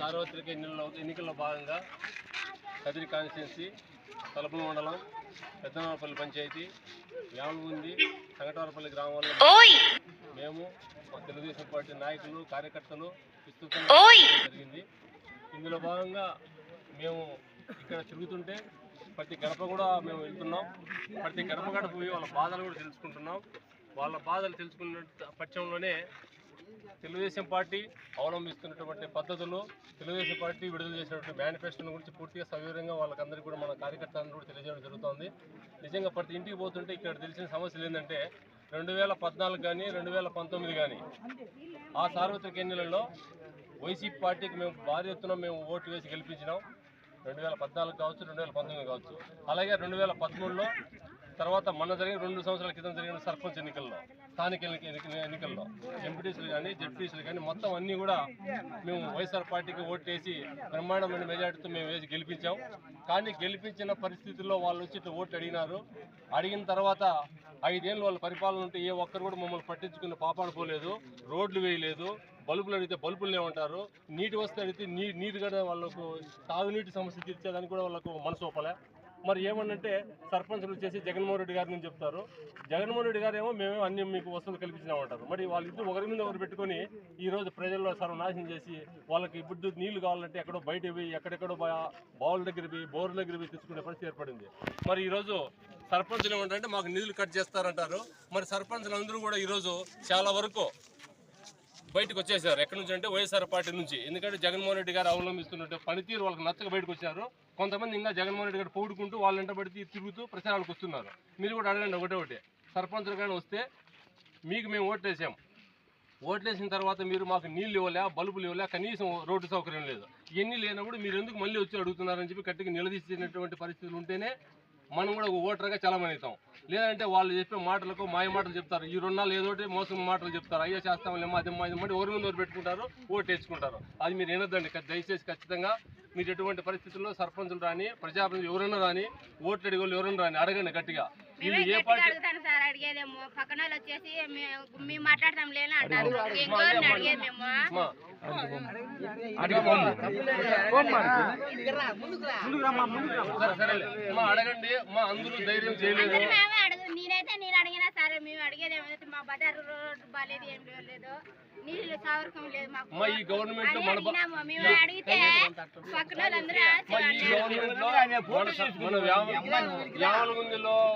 సార్వత్రిక ఎన్నికల్లో ఎన్నికల్లో భాగంగా కదిరి కాన్స్టిట్యున్సీ తలపుల మండలం పెద్దనవరపల్లి పంచాయతీ యామగుంది సంగటవరపల్లి గ్రామాల్లో మేము తెలుగుదేశం పార్టీ నాయకులు కార్యకర్తలు విస్తృతంగా చేయడం జరిగింది. ఇందులో భాగంగా మేము ఇక్కడ తిరుగుతుంటే ప్రతి గడప కూడా మేము వెళ్తున్నాం. ప్రతి గడప గడప పోయి వాళ్ళ బాధలు కూడా తెలుసుకుంటున్నాం. వాళ్ళ బాధలు తెలుసుకున్న పక్షంలోనే తెలుగుదేశం పార్టీ అవలంబిస్తున్నటువంటి పద్ధతులు తెలుగుదేశం పార్టీ విడుదల చేసినటువంటి మేనిఫెస్టోని గురించి పూర్తిగా సవివరంగా వాళ్ళకందరికీ కూడా మన కార్యకర్తలను కూడా తెలియజేయడం జరుగుతుంది. నిజంగా ప్రతి ఇంటికి పోతుంటే ఇక్కడ తెలిసిన సమస్యలు ఏంటంటే రెండు వేల పద్నాలుగు కానీ రెండు వేల పంతొమ్మిది కానీ ఆ సార్వత్రిక ఎన్నికలలో వైసీపీ పార్టీకి మేము భారీ ఎత్తున మేము ఓటు వేసి గెలిపించినాం. రెండు వేల పద్నాలుగు కావచ్చు రెండు వేల పంతొమ్మిది కావచ్చు. అలాగే రెండు వేల పదమూడులో తర్వాత మొన్న జరిగిన రెండు సంవత్సరాల క్రితం జరిగిన సర్పంచ్ ఎన్నికల్లో స్థానిక ఎన్నికల్లో ఎంపీటీసీలు కానీ జెడ్పీటీసీలు కానీ మొత్తం అన్నీ కూడా మేము వైఎస్ఆర్ పార్టీకి ఓటు వేసి బ్రహ్మాండమైన మెజార్టీతో మేము వేసి గెలిపించాం. కానీ గెలిపించిన పరిస్థితుల్లో వాళ్ళు వచ్చి ఓట్లు అడిగినారు. అడిగిన తర్వాత ఐదేళ్ళు వాళ్ళ పరిపాలన ఉంటే ఏ ఒక్కరు కూడా మమ్మల్ని పట్టించుకున్న పాపాడు పోలేదు రోడ్లు వేయలేదు బల్బులు అడిగితే బల్బులు లేవంటారు. నీటి వస్తే అడిగితే నీ నీరు కూడా వాళ్ళకు తాగునీటి సమస్య తీర్చేదానికి కూడా వాళ్ళకు మనసు ఒప్పలే మరి ఏమన్నంటే సర్పంచులు వచ్చేసి జగన్మోహన్ రెడ్డి గారిని చెప్తారు. జగన్మోహన్ రెడ్డి గారు ఏమో మేమే అన్ని మీకు వసతులు కల్పించినామంటారు. మరి వాళ్ళిద్దరు ఒకరి మీద ఒకరు పెట్టుకొని ఈ రోజు ప్రజల్లో సర్వనాశనం చేసి వాళ్ళకి ఇప్పుడు నీళ్ళు కావాలంటే ఎక్కడో బయట పోయి ఎక్కడెక్కడో బావుల దగ్గర పోయి బోర్ల దగ్గర పోయి తెచ్చుకునే పరిస్థితి ఏర్పడింది. మరి ఈరోజు సర్పంచ్లు ఏమంటారంటే మాకు నిధులు కట్ చేస్తారంటారు. మరి సర్పంచ్లు అందరూ కూడా ఈరోజు చాలా వరకు బయటకు వచ్చేసారు. ఎక్కడి నుంచి అంటే వైఎస్ఆర్ పార్టీ నుంచి. ఎందుకంటే జగన్మోహన్ రెడ్డి గారు అవలంబిస్తున్నట్టు పనితీరు వాళ్ళకి నచ్చక బయటకు వచ్చారు. కొంతమంది ఇంకా జగన్మోహన్ రెడ్డి గారు పోడుకుంటూ వాళ్ళ వెంట తిరుగుతూ ప్రచారాలకు వస్తున్నారు. మీరు కూడా అడగండి ఒకటే ఒకటి. సర్పంచులు కానీ వస్తే మీకు మేము ఓట్లేసాం. ఓట్లేసిన తర్వాత మీరు మాకు నీళ్ళు ఇవ్వలే బల్బులు ఇవ్వలే కనీసం రోడ్డు సౌకర్యం లేదు. ఇవన్నీ లేనప్పుడు మీరు ఎందుకు మళ్ళీ వచ్చి అడుగుతున్నారని చెప్పి గట్టిగా నిలదీసినటువంటి పరిస్థితులు ఉంటేనే మనం కూడా ఒక ఓటర్గా చలామణి అవుతాం. లేదంటే వాళ్ళు చెప్పే మాటలకు మాయ మాటలు చెప్తారు. ఈ రుణాలు ఏదో మోసం మాటలు చెప్తారు. అయ్యో చేస్తాం లేమో అది ఇది మా ఎవరి ముందు పెట్టుకుంటారు ఓటు తెచ్చుకుంటారు అది మీరు వినొద్దండి. దయచేసి ఖచ్చితంగా మీరు ఎటువంటి పరిస్థితుల్లో సర్పంచులు రాని ప్రజాప్రతినిధులు ఎవరైనా రాని ఓట్లు అడిగే వాళ్ళు ఎవరైనా రాని అడగండి గట్టిగా. వీళ్ళు ఏ గట్టిగా పార్టీ అడుగుతాను సార్ అడిగేదేమో. పక్కన వాళ్ళు వచ్చేసి మే- మేము మాట్లాడతాం లేని అంటారు. ఇంకోరిని అడిగేది మేము మా సరే సరేలే. మా అడగండి మా అందరూ ధైర్యం చేయలేదు. అందరూ మేమే అడుగు నేనైతే నేను అడిగినా సరే మేము అడిగేది ఏమైతే మా బజార్ రోడ్డు బాగాలేదు ఏం లేదు. నీళ్ళు సౌకర్యం లేదు మాకు. మా ఈ గవర్నమెంట్ అదే మన బ- అడిగినాము మేము అడిగితే పక్కన వాళ్ళందరూ మా ఈ గవర్నమెంట్లో మన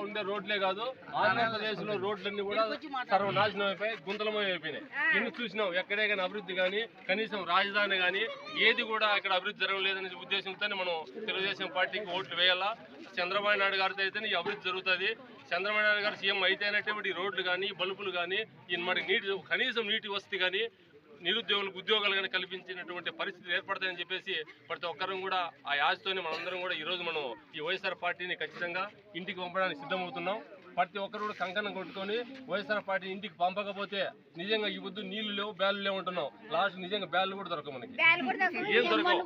ఉండే రోడ్లే కాదు ఆంధ్రప్రదేశ్లో రోడ్లన్నీ కూడా సర్వనాశనం అయిపోయి గుంతలమయం అయిపోయినాయి ఎన్ని చూసినాం ఎక్కడే కానీ అభివృద్ధి కానీ కనీసం రాజధాని కానీ ఏది కూడా ఇక్కడ అభివృద్ధి జరగలేదనే ఉద్దేశంతోనే మనం తెలుగుదేశం పార్టీకి ఓట్లు వేయాలా? చంద్రబాబు నాయుడు గారితో అయితేనే ఈ అభివృద్ధి జరుగుతుంది. చంద్రబాబు నాయుడు గారు సీఎం అయితేనటువంటి ఈ రోడ్లు కానీ బల్బులు కానీ మరి నీటి కనీసం నీటి వసతి కానీ నిరుద్యోగులకు ఉద్యోగాలు కానీ కల్పించినటువంటి పరిస్థితులు ఏర్పడతాయని చెప్పేసి ప్రతి ఒక్కరం కూడా ఆ యాజ్తోనే మనందరం కూడా ఈ రోజు మనం ఈ వైఎస్ఆర్ పార్టీని ఖచ్చితంగా ఇంటికి పంపడానికి సిద్ధమవుతున్నాం. ప్రతి ఒక్కరు కూడా కంకణం కొట్టుకొని వైఎస్ఆర్ పార్టీ ఇంటికి పంపకపోతే నిజంగా ఈ వద్దు నీళ్ళు లేవు బ్యాలు లేవు అంటున్నాం. లాస్ట్ నిజంగా బ్యాలు కూడా దొరకవు మనకి. ఏం దొరకవు?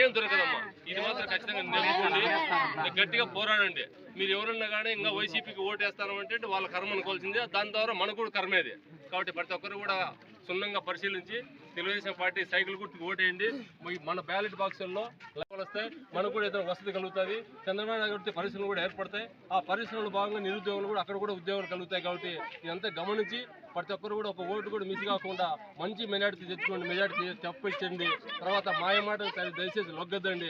ఏం దొరకదమ్మా? ఇది మాత్రం ఖచ్చితంగా నిలుపుకోండి గట్టిగా పోరాడండి. మీరు ఎవరున్నా కానీ ఇంకా వైసీపీకి ఓటు వేస్తాను అంటే వాళ్ళ కర్మ అనుకోవాల్సిందే దాని ద్వారా మనకు కూడా కర్మేది. కాబట్టి ప్రతి ఒక్కరు కూడా క్షుణ్ణంగా పరిశీలించి తెలుగుదేశం పార్టీ సైకిల్ గుర్తుకు ఓటేయండి. మన బ్యాలెట్ బాక్సుల్లో లెక్కలు వస్తాయి మనకు కూడా ఏదైనా వసతి కలుగుతుంది. చంద్రబాబు నాయుడు గారి పరిశ్రమలు కూడా ఏర్పడతాయి. ఆ పరిశ్రమలు భాగంగా నిరుద్యోగులు కూడా అక్కడ కూడా ఉద్యోగాలు కలుగుతాయి కాబట్టి ఇదంతా గమనించి ప్రతి ఒక్కరు కూడా ఒక ఓటు కూడా మిస్ కాకుండా మంచి మెజార్టీ తెచ్చుకోండి మెజార్టీ తెప్పించండి. తర్వాత మాయ మాటలు సరి- దయచేసి లొగ్గద్దండి.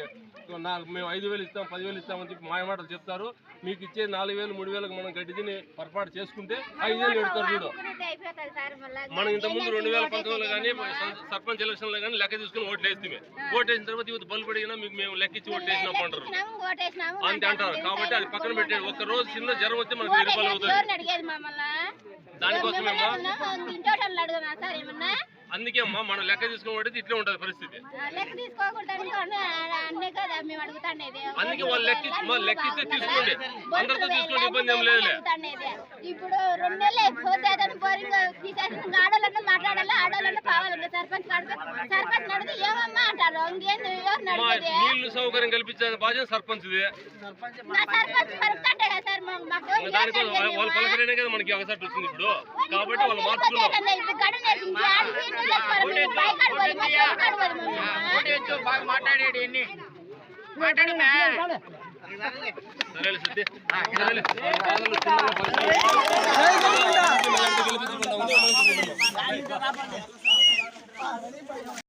నాకు మేము ఐదు వేలు ఇస్తాం పదివేలు ఇస్తామని చెప్పి మాయ మాటలు చెప్తారు. మీకు ఇచ్చే నాలుగు వేలు మూడు వేలకు మనం గడ్డి తిని పొరపాటు చేసుకుంటే ఐదు వేలు పెడతారు చూడు. మనం ఇంత ముందు రెండు వేల పంతొమ్మిదిలో కానీ సర్పంచ్ ఎలక్షన్లో కానీ లెక్క తీసుకుని ఓట్లు వేస్తే ఓటు వేసిన తర్వాత ఇవి బల్బు అడిగినా మీకు మేము లెక్కించి ఓటు వేసినాం అంటారు. అంతే అంటారు. కాబట్టి అది పక్కన పెట్టేది ఒక్క రోజు చిన్న జ్వరం వస్తే మనకు అవుతుంది ఎవరిని అడిగేది మమ్మల్ని సార్ ఏమన్నా? అందుకే అమ్మా మనం లెక్క పడితే ఇట్లే ఉంటుంది పరిస్థితి. అందుకే వాళ్ళు లెక్కి లెక్కిస్తే తీసుకోండి. అందరితో తీసుకోండి ఇబ్బంది ఏం లేదులే. అడుగుతాండేది. ఇప్పుడు రెండు నెలలు అయిపోతే అతను బోరింగ్ తీసేసి ఆడోళ్ళన్నా మాట్లాడాలి? ఆడోళ్ళన్నా కావాలంటే సర్పంచ్ అడిగితే సర్పంచ్ అడిగితే ఏమమ్మా అంటారు? ఇంకేంది ఎవరిని మా అడిగేది నీళ్ళు సౌకర్యం కల్పించే బాధ్యత సర్పంచ్ దానికోసం వాళ్ళ పలకరైనా కదా మనకి ఒకసారి వచ్చింది ఇప్పుడు. కాబట్టి వాళ్ళు మార్చుకున్నాం ఇప్పుడు గడువు వేసి ఇంకా ఆడికి నీళ్ళు వేసుకోవాలి. మేము పై కాడిపోదు, మా చెట్టు కాడిపోదు మేము. బాగా మాట్లాడేది ఎన్ని మాట్లాడి సరేలే